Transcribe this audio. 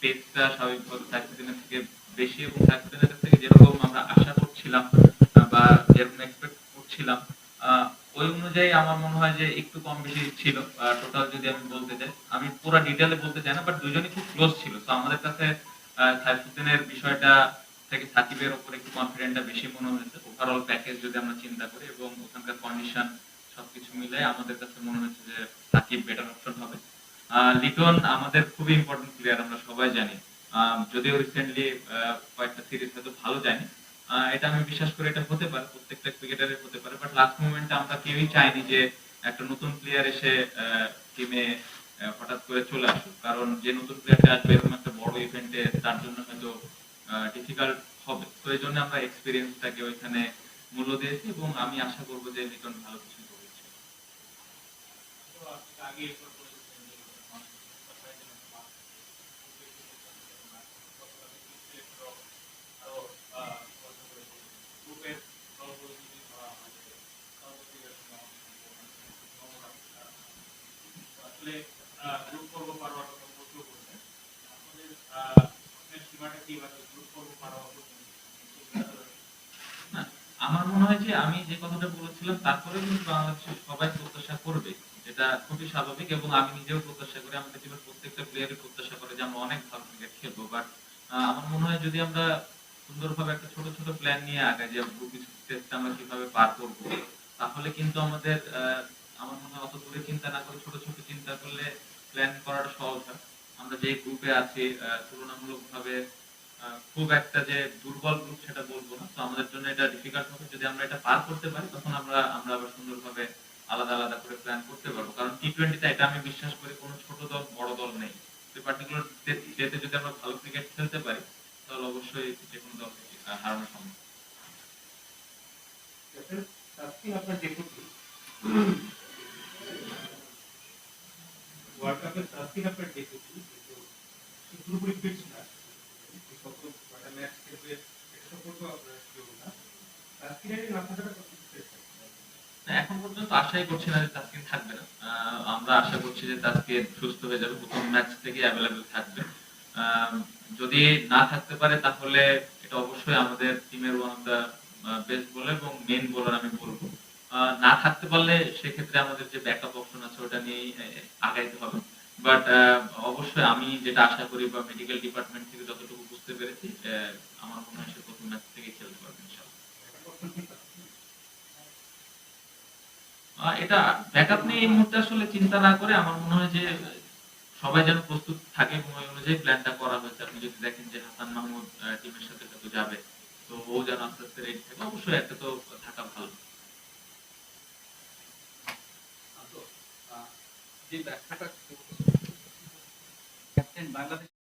পেসটা স্বাভাবিকভাবে সাইফুদ্দিনের থেকে বেশি এবং কাছ থেকে যেরকম আমরা আশা করছিলাম বা যেরকম এক্সপেক্ট করছিলাম ওই অনুযায়ী আমার মনে হয় যে একটু কম বেশি ছিল টোটাল যদি আমি বলতে চাই আমি পুরো ডিটেলে বলতে চাই না বাট দুজনই খুব ক্লোজ ছিল। তো আমাদের কাছে সাইফুদ্দিনের বিষয়টা থেকে সাকিবের উপর একটু কনফিডেন্টটা বেশি মনে হয়েছে। ওভারঅল প্যাকেজ যদি আমরা চিন্তা করি এবং ওখানকার কন্ডিশন সবকিছু মিলে আমাদের কাছে মনে হচ্ছে যে সাকিব বেটার অপশন হবে। লিটন, আমাদের খুবই ইম্পর্টেন্ট প্লেয়ার আমরা সবাই জানি। যদিও রিসেন্টলি কয়েকটা সিরিজ হয়তো ভালো যায়নি। এটা আমি বিশ্বাস করি এটা হতে পারে, প্রত্যেকটা ক্রিকেটারের হতে পারে বাট লাস্ট মোমেন্টে আমরা কেউই চাইনি যে একটা নতুন প্লেয়ার এসে টিমে হঠাৎ করে চলে আসুক। কারণ যে নতুন প্লেয়ারটা আসবে এরকম একটা বড় ইভেন্টে তার জন্য হয়তো ডিফিকাল্ট হবে। তো এই জন্য আমরা এক্সপিরিয়েন্সটাকে ওইখানে মূল্য দিয়েছি এবং আমি আশা করব যে লিটন ভালো কিছু করবে। আসলে গ্রুপ পর্ব পার হওয়ার প্রশ্ন করছে আমাদের সীমাটা কি মানে গ্রুপ পর্ব পার আমার মনে হয় যে আমি যে কথাটা বলেছিলাম তারপরে কিন্তু বাংলাদেশের সবাই প্রত্যাশা করবে, যেটা খুবই স্বাভাবিক এবং আমি নিজেও প্রত্যাশা করি, আমাদের টিমের প্রত্যেকটা প্লেয়ারই প্রত্যাশা করে যে আমরা অনেক ভালো ক্রিকেট খেলব। বাট আমার মনে হয় যদি আমরা সুন্দরভাবে একটা ছোট ছোট প্ল্যান নিয়ে আগাই যে গ্রুপ স্টেজটা আমরা কীভাবে পার করব, তাহলে কিন্তু আমাদের আমার মনে হয় অত দূরে চিন্তা না করে ছোট ছোট চিন্তা করলে প্ল্যান করাটা সহজ হয়। আমরা যে গ্রুপে আছি তুলনামূলকভাবে খুব একটা যে দুর্বল গ্রুপ সেটা বলব না। তো আমাদের জন্য এটা ডিফিকাল্ট হবে। যদি আমরা এটা পার করতে পারি, তখন আমরা আমরা আবার সুন্দরভাবে আলাদা আলাদা করে প্ল্যান করতে পারব। কারণ টি টোয়েন্টিতে এটা আমি বিশ্বাস করি কোনো ছোট দল, বড় দল নেই। তো পার্টিকুলার ডেতে যদি আমরা ভালো ক্রিকেট খেলতে পারি, তাহলে অবশ্যই যে কোনো দল হারানো সম্ভব। আপনার ডেপুটি ডেপুটি কিন্তু না ম্যাচ খেলবে এটা আপনার না এখন পর্যন্ত আশাই করছি না যে থাকবে না। আমরা আশা করছি যে সুস্থ হয়ে যাবে, প্রথম ম্যাচ থেকে অ্যাভেলেবেল থাকবে। যদি না থাকতে পারে তাহলে এটা অবশ্যই আমাদের টিমের one of the best bowler এবং মেন বোলার আমি বলব। না থাকতে পারলে সেক্ষেত্রে আমাদের যে ব্যাকআপ ওটা নিয়েই আগাইতে হবে। বাট অবশ্যই আমি যেটা আশা করি বা মেডিকেল ডিপার্টমেন্ট থেকে যতটুকু বুঝতে পেরেছি আমার মনে হয় প্রথম ম্যাচ খেলতে পারবে এটা ব্যাকআপ নিয়ে এই মুহূর্তে আসলে চিন্তা না করে আমার মনে হয় যে সবাই যেন প্রস্তুত থাকে ওই অনুযায়ী প্ল্যানটা করা হয়েছে। আপনি যদি দেখেন যে হাসান মাহমুদ টিমের সাথে যাবে, তো ও যেন আস্তে আস্তে রেডি থাকে, অবশ্যই একটা তো থাকা ভালো। যে ব্যাখ্যাটা ক্যাপ্টেন বাংলাদেশ